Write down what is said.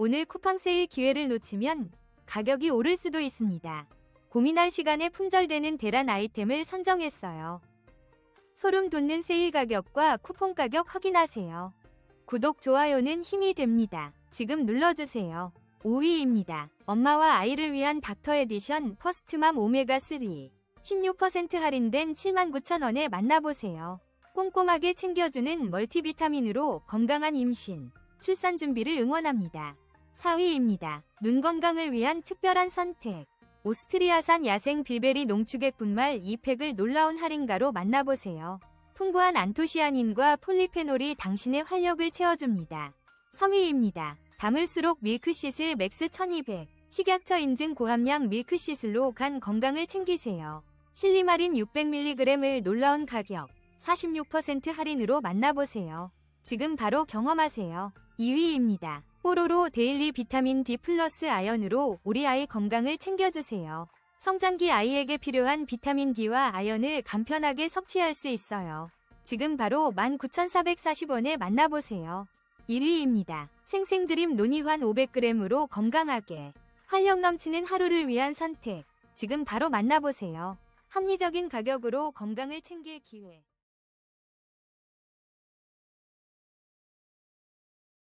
오늘 쿠팡 세일 기회를 놓치면 가격이 오를 수도 있습니다. 고민할 시간에 품절되는 대란 아이템을 선정했어요. 소름 돋는 세일 가격과 쿠폰 가격 확인하세요. 구독, 좋아요는 힘이 됩니다. 지금 눌러주세요. 5위입니다. 엄마와 아이를 위한 닥터 에디션 퍼스트맘 오메가3 16% 할인된 79,000원에 만나보세요. 꼼꼼하게 챙겨주는 멀티비타민으로 건강한 임신, 출산 준비를 응원합니다. 4위입니다. 눈 건강을 위한 특별한 선택. 오스트리아산 야생 빌베리 농축액 분말 2팩을 놀라운 할인가로 만나보세요. 풍부한 안토시아닌과 폴리페놀이 당신의 활력을 채워줍니다. 3위입니다. 담을수록 밀크시슬 맥스 1200. 식약처 인증 고함량 밀크시슬로 간 건강을 챙기세요. 실리마린 600mg을 놀라운 가격 46% 할인으로 만나보세요. 지금 바로 경험하세요. 2위입니다. 뽀로로 데일리 비타민 D 플러스 아연으로 우리 아이 건강을 챙겨주세요. 성장기 아이에게 필요한 비타민 D와 아연을 간편하게 섭취할 수 있어요. 지금 바로 19,440원에 만나보세요. 1위입니다. 생생드림 노니환 500g으로 건강하게 활력 넘치는 하루를 위한 선택. 지금 바로 만나보세요. 합리적인 가격으로 건강을 챙길 기회.